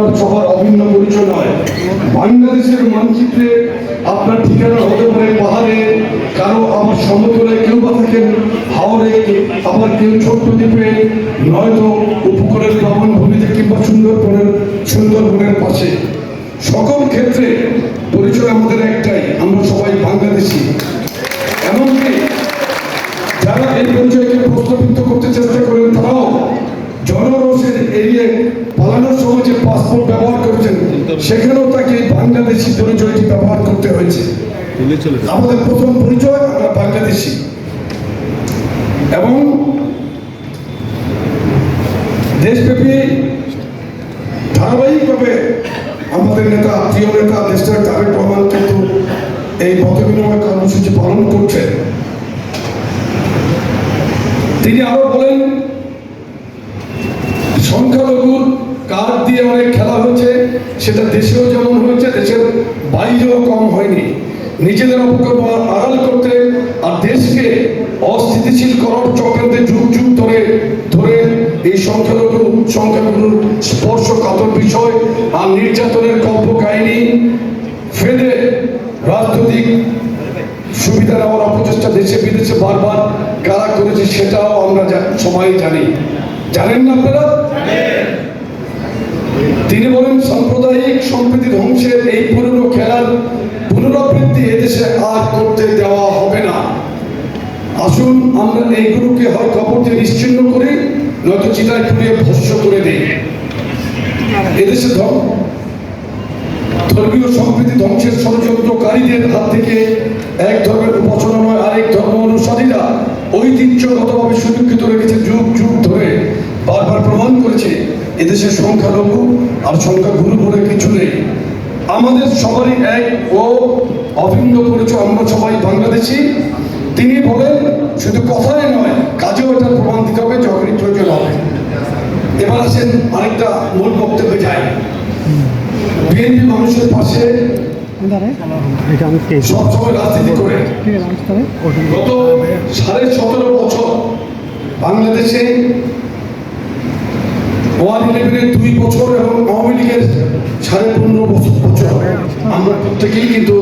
আপনার সবার অভিন্ন পরিচয় নয়। বাংলাদেশের মানচিত্রে আপনার ঠিকানা হতে পারে পাহাড়ে, কারও আবার সমতলে কেউ বা থাকেন হাওড়ে আবার কেউ ছোট্ট দ্বীপে, নয়তো উপকূলের প্লাবন ভূমিতে কিংবা সুন্দরবনের সুন্দরবনের পাশে। সকল ক্ষেত্রে পরিচয় আমাদের একটাই, আমরা সবাই বাংলাদেশি। এমনকি যারা এই পরিচয়কে প্রস্তাবিত করতে চেষ্টা করেন, তারাও জনরসের এড়িয়ে যে পাসপোর্ট ব্যবহার করেছেন সেখানেও তাকে বাংলাদেশি পরিচয়টি ব্যবহার করতে হয়েছে। আমাদের প্রথম পরিচয় আমরা বাংলাদেশি। এবং দেশব্যাপী ধারাবাহিকভাবে আমাদের নেতা প্রিয় নেতা দেশের তারেক রহমান কিন্তু এই মত বিনিময় কর্মসূচি পালন করছেন। তিনি আরও বলেন সংখ্যালঘুর দিয়ে অনেক খেলা হয়েছে, সেটা দেশেও যেমন হয়েছে, দেশের বাইরেও কম হয়নি। নিজেদের অপকর্ম আড়াল করতে আর দেশকে অস্থিতিশীল করার চক্রান্তে যুগ যুগ ধরে ধরে এই সংখ্যালঘু সংখ্যালঘুর স্পর্শকাতর বিষয় আর নির্যাতনের কল্প কাহিনী ফেলে রাজনৈতিক সুবিধা নেওয়ার অপচেষ্টা দেশে বিদেশে বারবার কারা করেছে, সেটাও আমরা সবাই জানি। জানেন না আপনারা? তিনি বলেন, সাম্প্রদায়িক সম্প্রীতি ধ্বংসের এই পুরনো খেলার পুনরাবৃত্তি এদেশে আর করতে দেওয়া হবে না। আসুন, আমরা এইগুলোকে হয় দিয়ে নিশ্চিন্ন করি, নয়তো চিতায় পুড়িয়ে ভস্য করে দিই এদেশে ধর্মীয় সম্প্রীতি ধ্বংসের ষড়যন্ত্রকারীদের হাত থেকে এক ধর্মের উপাসনা নয়, আরেক ধর্ম অনুসারীরা ঐতিহ্যগতভাবে সুরক্ষিত রেখেছে, যুগ যুগ ধরে বারবার প্রমাণ করেছে এদেশে সংখ্যালঘু আর সংখ্যাগুরু বলে কিছু নেই। আমাদের সবারই এক ও অভিন্ন পরিচয়, আমরা সবাই বাংলাদেশি। তিনি বলেন, শুধু কথাই নয়, কাজেও এটা প্রমাণ দিতে হবে, যখনই প্রয়োজন হবে এবার আসেন আরেকটা মূল বক্তব্যে যায় বিএনপি মানুষের পাশে সবসময় রাজনীতি করে। গত সাড়ে সতেরো বছর বাংলাদেশে ওয়ান ইলেভেনের দুই বছর এবং আওয়ামী লীগের সাড়ে পনেরো বছর বছর আমরা প্রত্যেকেই কিন্তু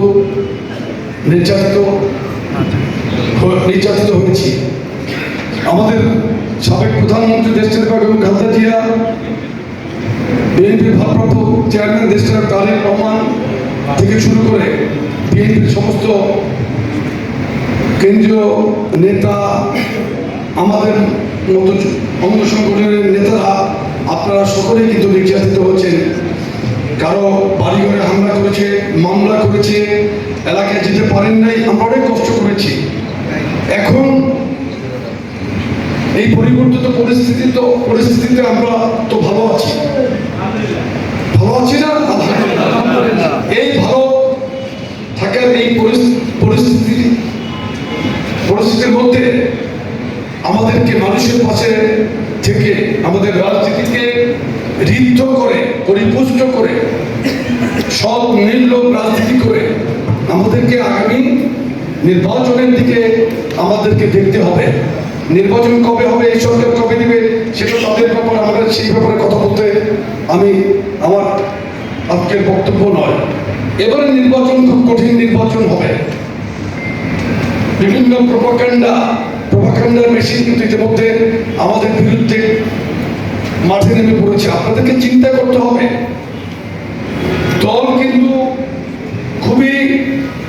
নির্যাতিত নির্যাতিত হয়েছি। আমাদের সাবেক প্রধানমন্ত্রী দেশের বেগম খালেদা জিয়া, বিএনপির ভারপ্রাপ্ত চেয়ারম্যান দেশের তারেক রহমান থেকে শুরু করে বিএনপির সমস্ত কেন্দ্রীয় নেতা, আমাদের মতো অঙ্গ সংগঠনের নেতারা আপনারা সকলে কিন্তু নির্যাতিত হচ্ছেন। কারও বাড়িঘরে হামলা করেছে, মামলা করেছে, এলাকায় যেতে পারেন নাই, আমরা অনেক কষ্ট করেছি। এখন এই পরিবর্তিত পরিস্থিতি তো, পরিস্থিতিতে আমরা তো ভালো আছি। ভালো আছি না? এই ভালো থাকার এই পরিস্থিতি, পরিস্থিতির মধ্যে আমাদেরকে মানুষের পাশে থেকে, আমাদের রাজনীতিকে ঋদ্ধ করে, পরিপুষ্ট করে সব নির্লোভ রাজনীতি করে আমাদেরকে আগামী নির্বাচনের দিকে আমাদেরকে দেখতে হবে। নির্বাচন কবে হবে, এই সরকার কবে দিবে, সেটা তাদের ব্যাপারে, আমাদের সেই ব্যাপারে কথা বলতে আমি আমার আজকের বক্তব্য নয়। এবারে নির্বাচন খুব কঠিন নির্বাচন হবে। বিভিন্ন প্রপাকাণ্ডা প্রপাকাণ্ডার মেশিন কিন্তু ইতিমধ্যে আমাদের বিরুদ্ধে মাঠে নেমে পড়েছে। আপনাদেরকে চিন্তা করতে হবে। দল কিন্তু খুবই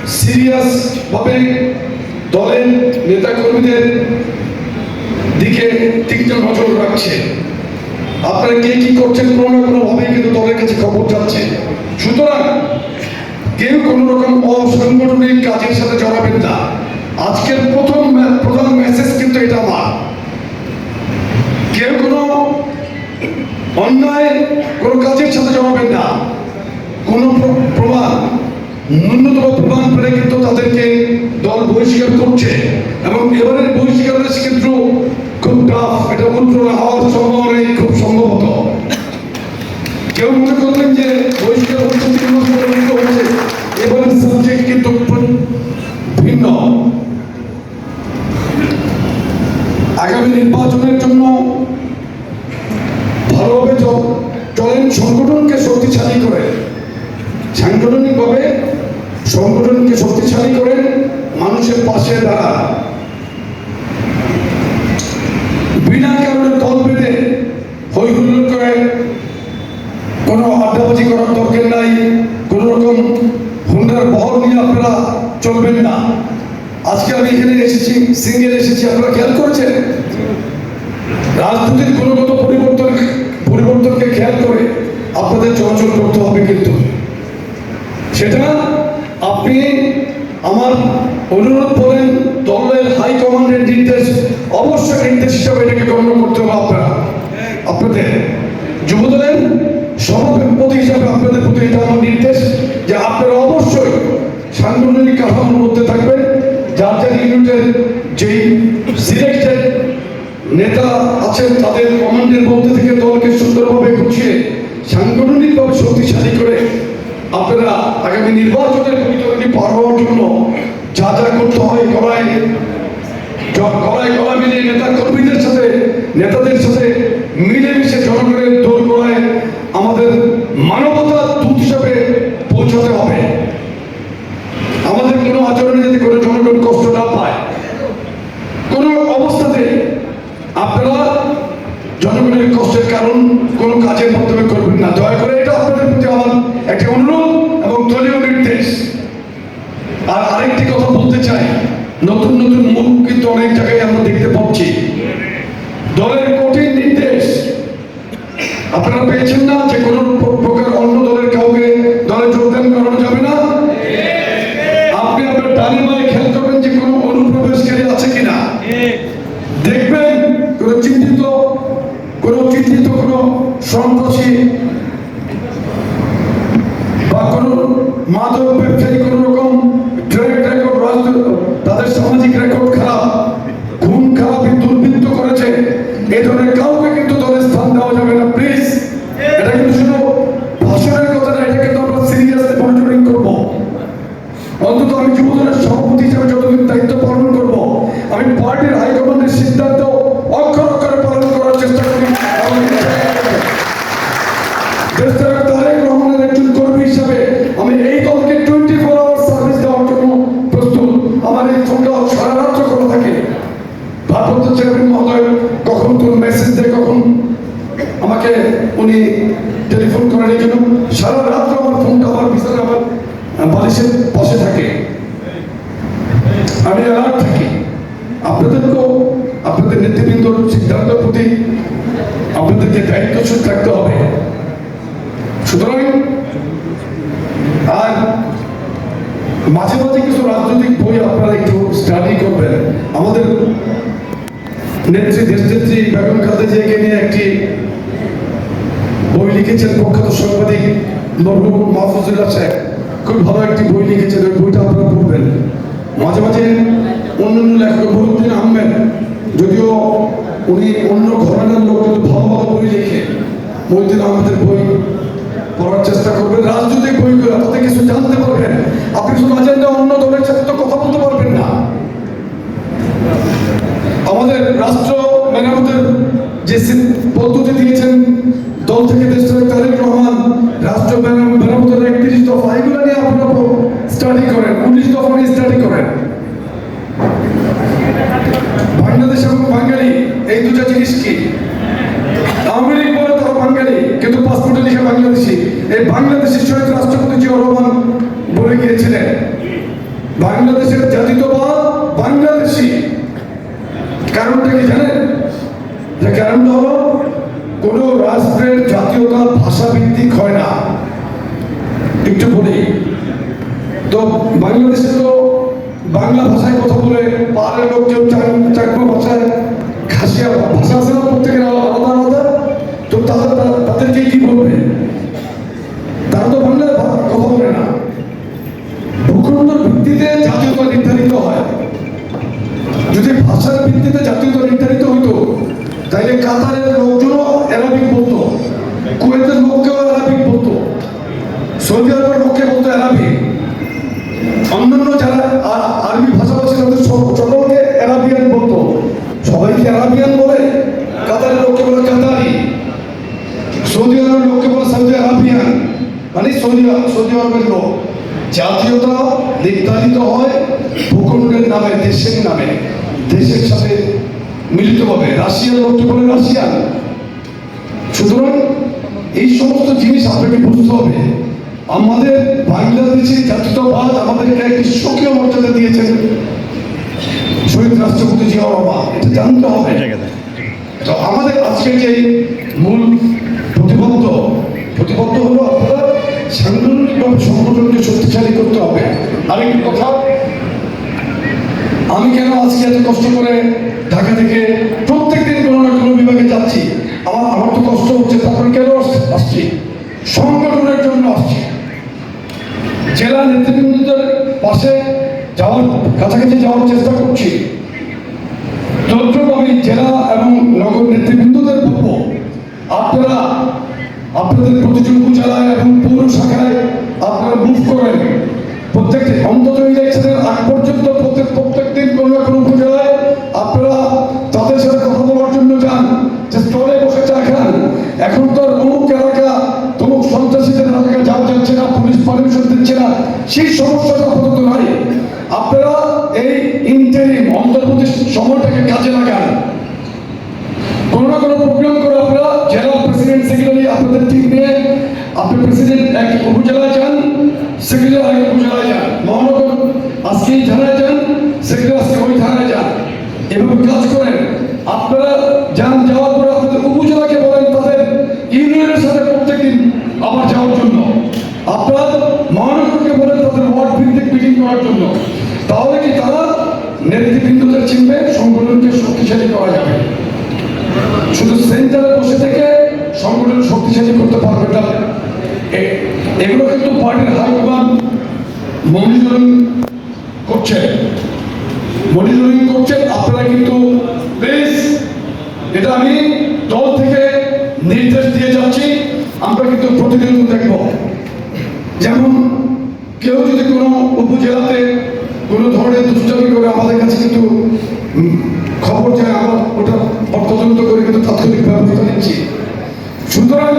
সিরিয়াস ভাবে দলের নেতাকর্মীদের দিকে তীক্ষ্ণ নজর রাখছে। আপনারা কে কি করছেন কোনো না কোনো ভাবে কিন্তু দলের কাছে খবর যাচ্ছে। সুতরাং কেউ কোনো রকম অসাংগঠনিক কাজের সাথে জড়াবেন না। আজকের প্রথম প্রধান মেসেজ কিন্তু এটা আমার। কেউ কোনো অন্যায় কোনো কাজের সাথে জড়াবেন না। কোনো প্র- প্রমাণ, ন্যূনতম প্রমাণ পেলে কিন্তু তাদেরকে দল বহিষ্কার করছে। এবং এবারের বহিষ্কারের কিন্তু খুব টাফ এটা উল্টো হওয়ার সম্ভাবনা নেই খুব সম্ভবত কেউ মনে করবেন যে বহিষ্কার হচ্ছে তিন মাস পরে উল্টো হচ্ছে এবারের সাবজেক্ট কিন্তু পুরো ভিন্ন আগামী নির্বাচনের জন্য ভালোভাবে চ- চলেন সংগঠনকে শক্তি সাংগঠনিকভাবে সংগঠনকে শক্তিশালী করেন মানুষের পাশে দাঁড়ান বিনা কারণে দল বেঁধে হই হুল্লোড় করে কোনো আড্ডাবাজি নাই, কোনো রকম হুন্ডার বহর নিয়ে আপনারা চলবেন না। আজকে আমি এখানে এসেছি সিঙ্গেল এসেছি, আপনারা খেয়াল করেছেন? রাজনীতির গুণগত পরিবর্তন, পরিবর্তনকে খেয়াল করে আপনাদের চলাচল করতে হবে কিন্তু। সেটা আপনি আমার অনুরোধ করেন, দলের হাই কমান্ডের নির্দেশ অবশ্যই নির্দেশ হিসাবে এটাকে গণ্য করতে হবে আপনারা। আপনাদের যুবদলের সভাপতি হিসাবে আপনাদের প্রতি এটা নির্দেশ যে আপনারা অবশ্যই সাংগঠনিক কাঠামোর মধ্যে থাকবেন। যার যার ইউনিটের যেই সিলেক্টেড নেতা আছেন, তাদের কমান্ডের মধ্যে থেকে দলকে সুন্দরভাবে গুছিয়ে, সাংগঠনিকভাবে শক্তিশালী করে আপনারা আগামী নির্বাচনের পরিচালনা পার হওয়ার জন্য যা যা করতে হয় করায় গলায় গলা মিলিয়ে নেতা কর্মীদের সাথে, নেতাদের সাথে মিলেমিশে জনগণের দোল গড়ায় আমাদের মানবতা দূত হিসাবে পৌঁছাতে হবে। আমাদের কোনো আচরণে যদি কোনো জনগণ কষ্ট না পায়, কোনো অবস্থাতে আপনারা জনগণের কষ্টের কারণ কোনো কাজের আমাকে উনি টেলিফোন করেন এই জন্য। সারা রাত্র আমার ফোনটা আমার বিছানা আমার বালিশের পাশে থাকে। আমি অ্যালার্ট থাকি। আপনাদেরকেও, আপনাদের নেতৃবৃন্দর সিদ্ধান্তের প্রতি আপনাদেরকে দায়িত্বশীল থাকতে হবে। সুতরাং, আর মাঝে মাঝে কিছু রাজনৈতিক বই আপনারা একটু স্টাডি করবেন। আমাদের নেত্রী, দেশনেত্রী বেগম খালেদা নিয়ে একটি বই লিখেছেন প্রখ্যাত সাংবাদিক মরহুম মাহফুজুল্লাহ সাহেব। খুব ভালো একটি বই লিখেছেন, ওই বইটা আপনারা পড়বেন। মাঝে মাঝে অন্যান্য লেখক মহিউদ্দিন আহমেদ, যদিও উনি অন্য ঘরানার লোক, কিন্তু ভালো ভালো বই লিখে। মহিউদ্দিন আহমেদের বই পড়ার চেষ্টা করবেন। রাজনৈতিক বইগুলো তাতে কিছু জানতে পারবেন। আপনি শুধু কাতারের আমাদের বাংলাদেশের জাতীয়তাবাদ আমাদেরকে একটি স্বকীয় মর্যাদা দিয়েছেন শহীদ রাষ্ট্রপতি জিয়া রহমান এটা জানতে হবে। তো আমাদের আজকে যে মূল প্রতিবদ্ধ প্রতিবদ্ধ হলো আপনারা সাংগঠনিকভাবে সংগঠনকে শক্তিশালী করতে হবে। আরেকটি কথা আমি কেন আজকে এত কষ্ট করে ঢাকা থেকে প্রত্যেক দিন কোনো না কোনো বিভাগে যাচ্ছি? আমার আমার তো কষ্ট হচ্ছে তারপরে কেন আসছি? সংগঠনের জেলা নেতৃবৃন্দদের পাশে যাওয়ার কাছাকাছি যাওয়ার চেষ্টা করছি। তদ্রুপ জেলা এবং নগর নেতৃবৃন্দদের বলব, আপনারা আপনাদের প্রতিটি উপজেলায় এবং পৌর শাখায় আপনারা মুভ করেন। প্রত্যেকটি অন্তত ইলেকশনের আগ পর্যন্ত প্রত্যেক প্রত্যেক দিন কোনো না কোনো উপজেলায় এগুলো কিন্তু পার্টির হাইকমান্ড মনিটরিং করছে। মনিটরিং করছেন আপনারা কিন্তু প্লিজ এটা আমি দল থেকে নির্দেশ দিয়ে যাচ্ছি, আমরা কিন্তু প্রতিনিয়ত দেখব। যেমন কেউ যদি কোনো উপজেলাতে কোনো ধরনের দুষ্টামি করে আমাদের কাছে কিন্তু খবর যায়, আমরা ওটা তদন্ত করে কিন্তু তাৎক্ষণিক ব্যবস্থা নিচ্ছি সুতরাং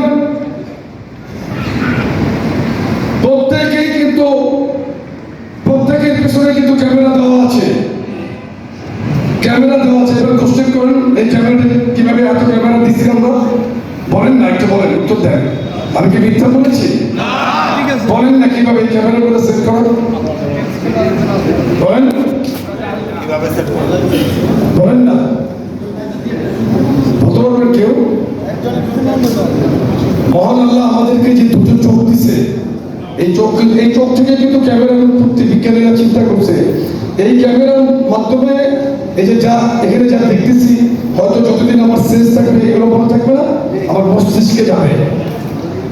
প্রত্যেকেই কিন্তু প্রত্যেকের পিছনে কিন্তু ক্যামেরা দেওয়া আছে। ক্যামেরা দেওয়া আছে। এবার কোশ্চেন করেন এই ক্যামেরাটা কীভাবে এত ক্যামেরা দিচ্ছি আমরা? বলেন না একটু বলেন উত্তর দেন। আমি কি মিথ্যা বলেছি? বলেন না কীভাবে এই ক্যামেরাগুলো সেট করেন বলেন না বলতে পারবেন কেউ মহান আল্লাহ আমাদেরকে যে দুটো চোখ দিছে এই চোখ এই চোখ থেকে কিন্তু ক্যামেরার উৎপত্তি বিজ্ঞানীরা চিন্তা করছে। এই ক্যামেরার মাধ্যমে এই যে যা এখানে যা দেখতেছি, হয়তো যতদিন আমার সেন্স থাকবে, এগুলো মনে থাকবে না, আমার মস্তিষ্কে যাবে।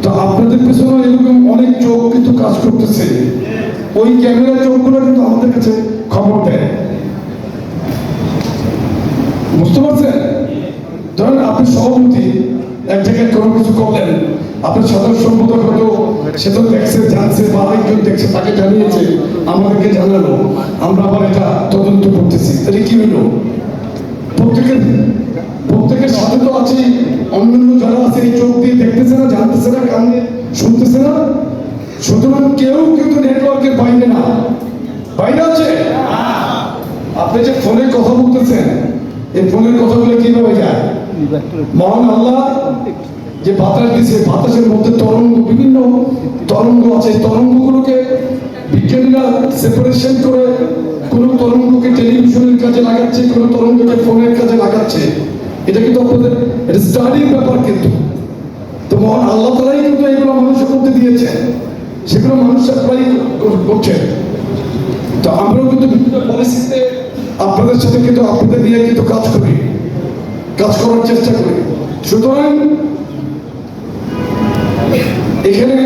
তো আপনাদের পেছনে এরকম অনেক চোখ কিন্তু কাজ করতেছে। ওই ক্যামেরার চোখগুলো কিন্তু আমাদের কাছে খবর দেয়। বুঝতে পারছেন? ধরেন আপনি সভাপতি, এক জায়গায় কোনো কিছু করলেন আপনার সাধারণ সম্পাদক হয়তো সে তো দেখছে জানছে বা আরেকজন দেখছে তাকে জানিয়েছে, আমাদেরকে জানালো। আমরা আবার এটা তদন্ত করতেছি। তাহলে কি হলো? প্রত্যেকের প্রত্যেকের সাথে তো আছে। অন্যান্য যারা আছে, এই চোখ দিয়ে দেখতেছে না, জানতেছে না, কান শুনতেছে না। সুতরাং কেউ কিন্তু নেটওয়ার্কের বাইরে না। বাইরে আছে? আপনি যে ফোনে কথা বলতেছেন, এই ফোনের কথাগুলো কীভাবে যায়? মহান আল্লাহ যে বাতাস দিছে, বাতাসের মধ্যে তরঙ্গ, বিভিন্ন তরঙ্গ আছে। তরঙ্গগুলোকে বিজ্ঞানীরা সেপারেশন করে কোন তরঙ্গকে টেলিভিশনের কাজে লাগাচ্ছে, কোন তরঙ্গকে ফোনের কাজে লাগাচ্ছে। এটা কিন্তু আপনাদের এটা স্টাডির ব্যাপার কিন্তু। তো মহান আল্লাহ তালাই কিন্তু এগুলো মানুষের মধ্যে দিয়েছে সেগুলো মানুষ অ্যাপ্লাই করছে তো আমরাও কিন্তু বিভিন্ন পলিসিতে আপনাদের সাথে কিন্তু আপনাদের নিয়ে কিন্তু কাজ করি। কাজ করার চেষ্টা করি। সুতরাং এখানে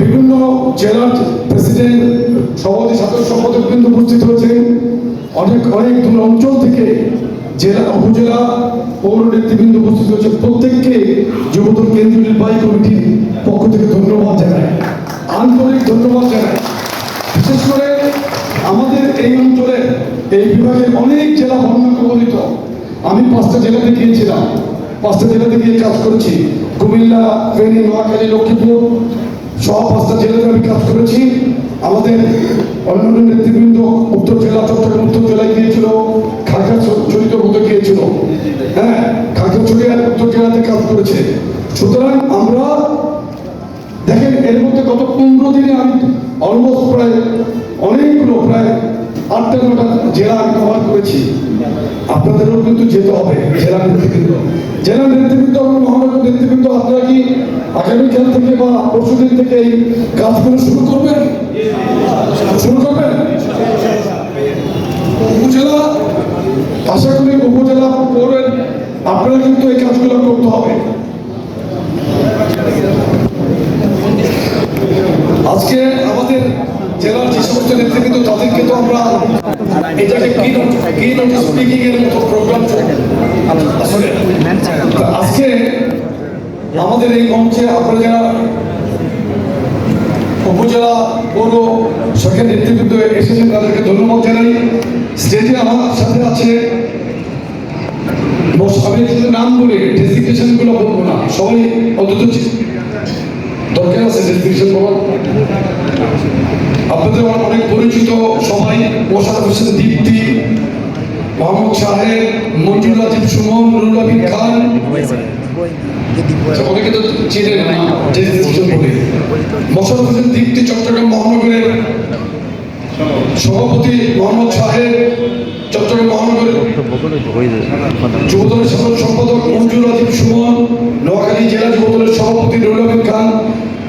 বিভিন্ন জেলার প্রেসিডেন্ট, সভাপতি সাধারণ সম্পাদক কিন্তু উপস্থিত হয়েছেন। অনেক অনেক দূর অঞ্চল থেকে জেলা, উপজেলা পৌর নেতৃবৃন্দ উপস্থিত হয়েছে। প্রত্যেককে যুবদল কেন্দ্রীয় নির্বাহী কমিটির পক্ষ থেকে ধন্যবাদ জানাই। আন্তরিক ধন্যবাদ জানাই। বিশেষ করে আমাদের এই অঞ্চলে, এই বিভাগের অনেক জেলা বর্ণনা কবলিত আমি পাঁচটা জেলাতে গিয়েছিলাম। পাঁচটা জেলাতে গিয়ে কাজ করেছি। কুমিল্লা, ফেনী, নোয়াখালী, লক্ষ্মীপুর সহ পাঁচটা জেলাতে আমি কাজ করেছি। আমাদের অন্যান্য নেতৃবৃন্দ উত্তর জেলা চট্টগ্রাম উত্তর জেলায় গিয়েছিল খাগড়াছড়িত হতে গিয়েছিল। হ্যাঁ খাগড়াছড়ি আর উত্তর জেলাতে কাজ করেছে। সুতরাং আমরা, দেখেন, এর মধ্যে গত পনেরো দিনে আমি অলমোস্ট প্রায় অনেকগুলো, প্রায় আটটা জেলা আমি কভার করেছি। আপনাদেরও কিন্তু যেতে হবে, জেলা নেতৃবৃন্দ। জেলা নেতৃবৃন্দ এবং মহানগর নেতৃবৃন্দ, আপনারা কি আগামীকাল থেকে বা পরশু দিন থেকে এই কাজগুলো শুরু করবেন? শুরু করবেন? উপজেলা? আশা করি উপজেলা পড়বেন আপনারা কিন্তু এই কাজগুলো করতে হবে। আজকে আমাদের জেলার যে সমস্ত নেতৃবৃন্দ, তাদেরকে তো আমরা প্রোগ্রাম আসলে, আজকে আমাদের এই মঞ্চে আপনারা যারা উপজেলা পৌর সরকার নেতৃবৃন্দ এসেছেন, তাদেরকে ধন্যবাদ জানাই। স্টেজে আমার সাথে আছে নাম বলে ডেসিগনেশনগুলো বলব না, সবাই অন্তত দরকার আছে ডেসিগনেশন বলার। আপনাদের অনেক পরিচিত সবাই মোশারফ হোসেন দীপ্তি মোহাম্মদ সাহেব মঞ্জুর আজিব সুমন নুরুল খান। আচ্ছা, চট্টগ্রাম সভাপতি মোহাম্মদ সাহেব চট্টগ্রাম সম্পাদক মঞ্জুর আজিব সুমন নোয়াখালী জেলা যুবদলের সভাপতি রুল আমিন খান।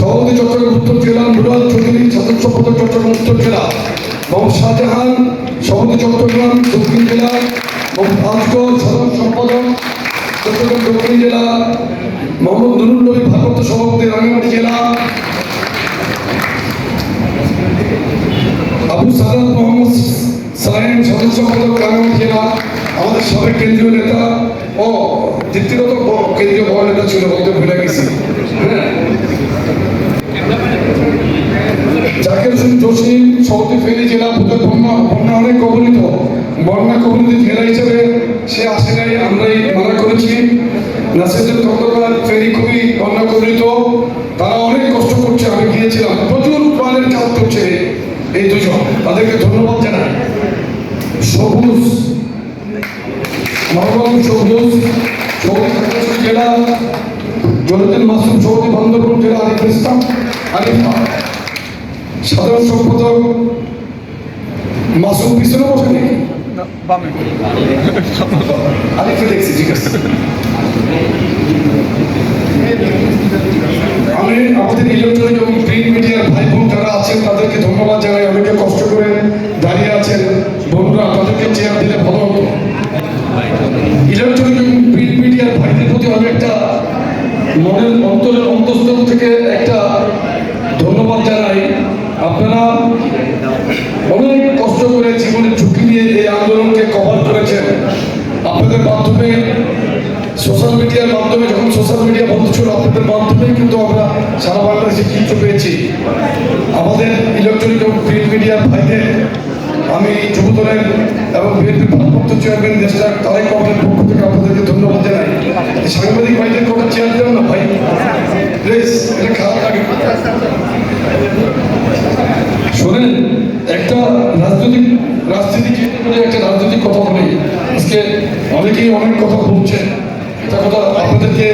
সভাপতি চট্টগ্রাম উত্তর জেলা মুরাদ চৌধুরী সাধারণ সম্পাদক চট্টগ্রাম উত্তর জেলা মোহাম্মদ শাহজাহান সভাপতি চট্টগ্রাম দক্ষিণ জেলা মোহাম্মদ আজগর সাধারণ সম্পাদক, চট্টগ্রাম দক্ষিণ জেলা, মোহাম্মদ নুরুল নবী ভারপ্রাপ্ত সভাপতি, রাঙ্গামাটি জেলা, আবু সাদাত মোহাম্মদ সালাইম সাধারণ সম্পাদক, রাঙ্গামাটি জেলা, আমাদের সাবেক কেন্দ্রীয় নেতা ও দ্বিতীয়ত কেন্দ্রীয় বড় নেতা ছিল বলতে ভুলে গেছি। হ্যাঁ? জাকির হোসেন সৌদি ফেনী জেলা ভূতের বন্যা অনেক কবলিত। বন্যা কবলিত জেলা হিসেবে সে আসে নাই, আমরাই মানা করেছি। নাসিরুদ্দিন খন্দকার ফেনী খুবই বন্যা কবলিত। তারা অনেক কষ্ট করছে, আমি গিয়েছিলাম। প্রচুর প্রাণের কাজ করছে এই দুজন। তাদেরকে ধন্যবাদ জানাই। সবুজ মহাবাবু সবুজ জেলা জলিদুল মাসুম সৌদি বান্দরপুর জেলা আরিফ ইসলাম আরিফা সাধারণ সম্পাদক মাসুম পিছনে বসে নাকি আরিফে দেখছি ঠিক আছে। আমি আমাদের ইলেকট্রনিক এবং প্রিন্ট মিডিয়ার ভাই বোন যারা আছেন তাদেরকে ধন্যবাদ জানাই। অনেকে কষ্ট করে দাঁড়িয়ে আছেন। বন্ধুরা তাদেরকে চেয়ার দিলে ভালো হতো। ইলেকট্রনিক এবং প্রিন্ট মিডিয়ার ভাইদের প্রতি আমি একটা মনের অন্তরের অন্তঃস্থল থেকে একটা ধন্যবাদ জানাই। আপনারা অনেক কষ্ট করে জীবনের ঝুঁকি নিয়ে এই আন্দোলনকে কভার করেছেন। আপনাদের মাধ্যমে সোশ্যাল মিডিয়ার মাধ্যমে, যখন সোশ্যাল মিডিয়া বন্ধ ছিল, আপনাদের মাধ্যমে কিন্তু আমরা সারা বাংলাদেশে চিত্র পেয়েছি। আমাদের ইলেকট্রনিক এবং প্রিন্ট মিডিয়ার ভাইদের আমি যুবদলের এবং বিএনপির ভারপ্রাপ্ত চেয়ারম্যান দেশটা তারাই কমের পক্ষ থেকে আপনাদেরকে ধন্যবাদ জানাই। সাংবাদিক ভাইদের কথা চেয়ার দেন না ভাই? প্লিজ, এটা খারাপ লাগে। শোনেন, একটা রাজনৈতিক রাজনীতি করে একটা রাজনৈতিক কথা বলি। আজকে অনেকেই অনেক কথা বলছেন। একটা কথা আপনাদেরকে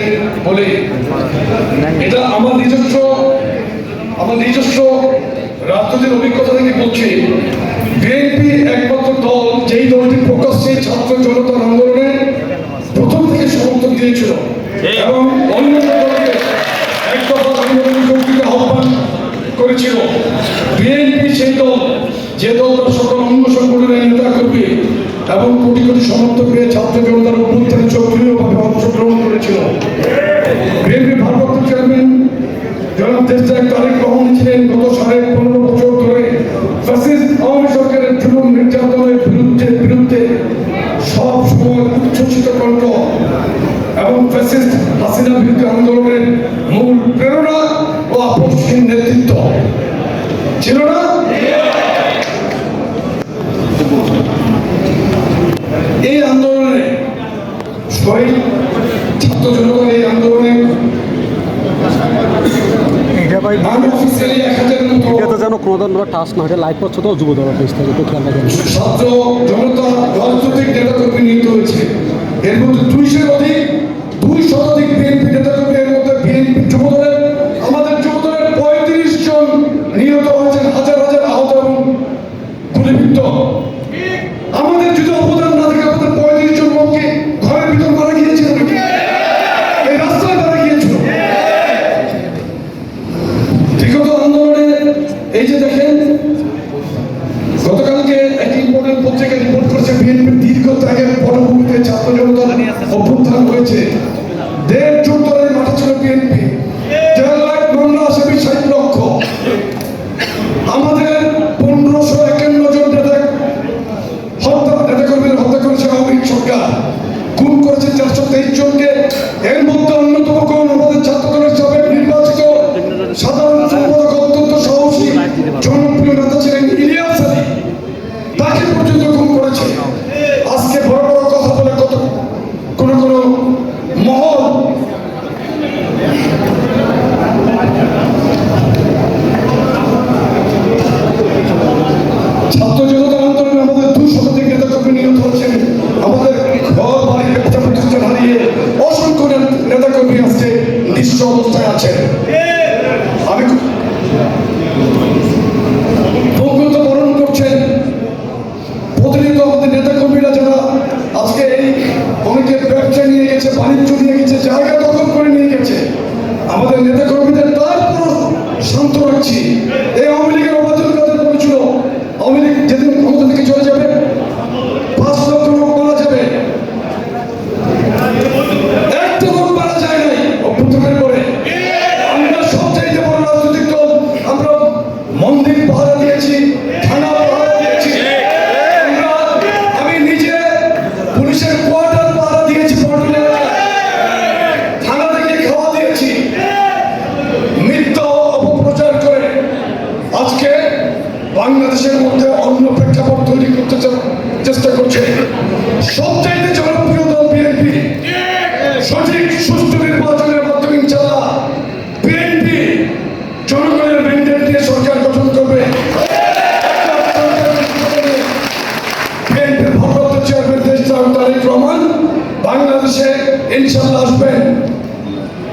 বলি। এটা আমার নিজস্ব আমার নিজস্ব রাজনৈতিক অভিজ্ঞতা থেকে বলছি। বিএনপি একমাত্র দল যেই দলটি প্রকাশ্যে ছাত্র জনতার আন্দোলনে প্রথম থেকে সমর্থন দিয়েছিল। এবং অন্য দলকে এক দফা আন্দোলনের শক্তিকে আহ্বান করেছিল। বিএনপি সেই দল যে দল তার সকল অঙ্গ সংগঠনের নেতা কর্মী এবং কোটি কোটি সমর্থক পেয়ে ছাত্র জনতার অভ্যুত্থানে সক্রিয়ভাবে অংশগ্রহণ করেছিল। বিএনপি ভারপ্রাপ্ত চেয়ারম্যান জনাব দেশটাক তারেক রহমান ছিলেন গত সাড়ে এবং ফ্যাসিস্ট হাসিনা আন্দোলনের মূল প্রেরণা ও আপসহীন নেতৃত্ব। ছিল না? এই আন্দোলনে শহীদ চিত্ত জনগণ এই আন্দোলনে এটা যেন ক্রোধন বা জনতা এর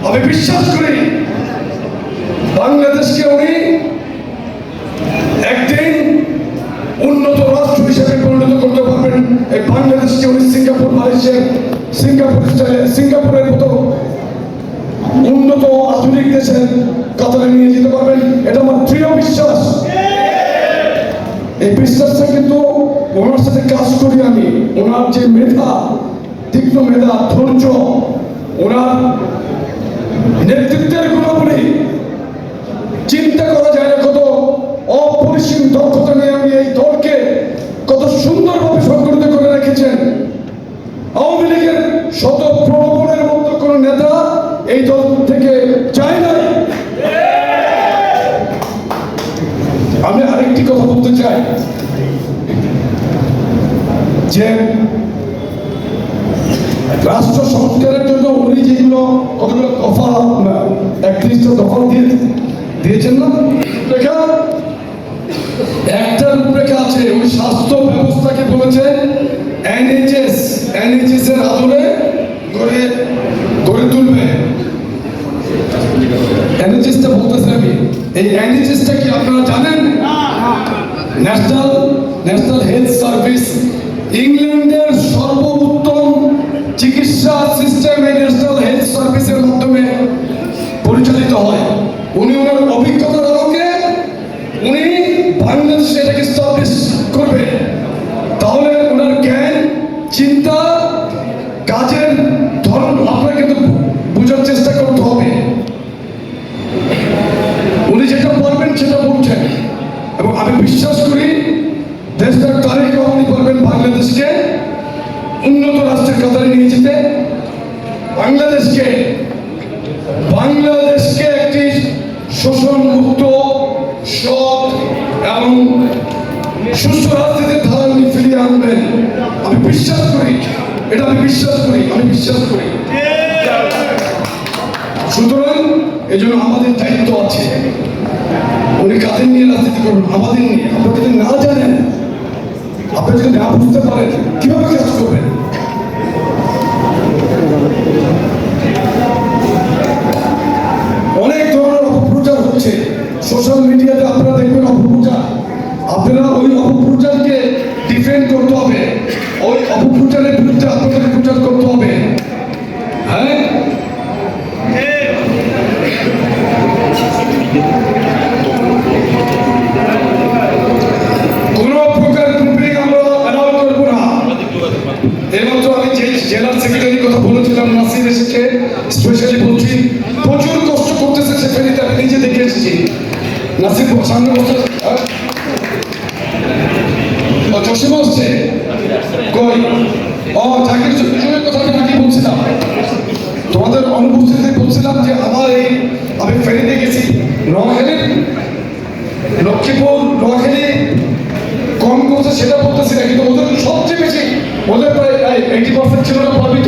আমি বিশ্বাস করি বাংলাদেশকে উনি একদিন উন্নত রাষ্ট্র হিসেবে পরিণত করতে পারবেন। এই বাংলাদেশকে উনি সিঙ্গাপুর, মালয়েশিয়ার সিঙ্গাপুর স্টাইলে, সিঙ্গাপুরের মতো উন্নত আধুনিক দেশের কাতারে নিয়ে যেতে পারবেন। এটা আমার দৃঢ় বিশ্বাস। এই বিশ্বাসটা কিন্তু ওনার সাথে কাজ করি আমি। ওনার যে মেধা, তীক্ষ্ণ মেধা, ধৈর্য, ওনার নেতৃত্বের গুণাবলী চিন্তা করা যায় না, কত অপরিসীম দক্ষতা নিয়ে আমি এই দলকে কত সুন্দরভাবে সংগঠিত করে রেখেছেন। আওয়ামী লীগের শত প্রলোভনের মতো কোনো নেতা এই দল থেকে যায় নাই। আমি আরেকটি কথা বলতে চাই। যে রাষ্ট্র সংস্কারের জন্য উনি যেগুলো কতগুলো দফা একত্রিশটা দফা দিয়ে দিয়েছেন না? দেখা একটা রূপরেখা আছে ওই স্বাস্থ্য ব্যবস্থাকে বলেছেন এনএইচএস এনএইচএস এর আদলে গড়ে গড়ে তুলবে। এনএইচএসটা বলতেছি আমি এই এনএইচএসটা কি আপনারা জানেন? ন্যাশনাল ন্যাশনাল হেলথ সার্ভিস ইংল্যান্ডের চিকিৎসা সিস্টেম ন্যাশনাল হেলথ সার্ভিসের মাধ্যমে পরিচালিত হয়। উনি ওনার অভিজ্ঞতার আলোকে উনি বাংলাদেশে এটাকে স্টাবলিশ করবে। তাহলে ওনার জ্ঞান, চিন্তা, কাজের ধরন আপনাকে কিন্তু বোঝার চেষ্টা করতে হবে। উনি যেটা পারবেন সেটা বলছেন। এবং আমি বিশ্বাস করি দেশটার তারিখ উনি পারবেন বাংলাদেশকে। কাতারে নিয়ে যেতে বাংলাদেশকে বাংলাদেশকে একটি শোষণ মুক্ত, সৎ এবং সুস্থ রাজনীতির ধারা উনি ফিরিয়ে আনবেন। আমি বিশ্বাস করি, এটা আমি বিশ্বাস করি, আমি বিশ্বাস করি। সুতরাং এই জন্য আমাদের দায়িত্ব আছে। উনি কাদের নিয়ে রাজনীতি করবেন? আমাদের নিয়ে। আপনারা যদি না জানেন আপনি যদি না বুঝতে পারেন, কীভাবে কাজ করবেন? সোশ্যাল মিডিয়াতে আপনারা দেখবেন অপপ্রচার আপনারা ওই অপপ্রচারকে ডিফেন্ড করতে হবে। ওই অপপ্রচারের বিরুদ্ধে আপনাদের প্রচার করতে হবে। নাসির সামনে বসে হ্যাঁ? ও কই? ও, জাকির চৌধুরীর কথা আমি নাকি বলছিলাম। তোমাদের অনুপস্থিতিতে বলছিলাম যে আমার এই, আমি ফেরিতে গেছি। নোয়াখালীর লক্ষ্মীপুর নোয়াখালী কম করছে সেটা বলতেছি না কিন্তু ওদের সবচেয়ে বেশি ওদের প্রায় এইটি পার্সেন্ট ছিল না প্লাবিত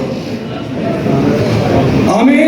ఆమె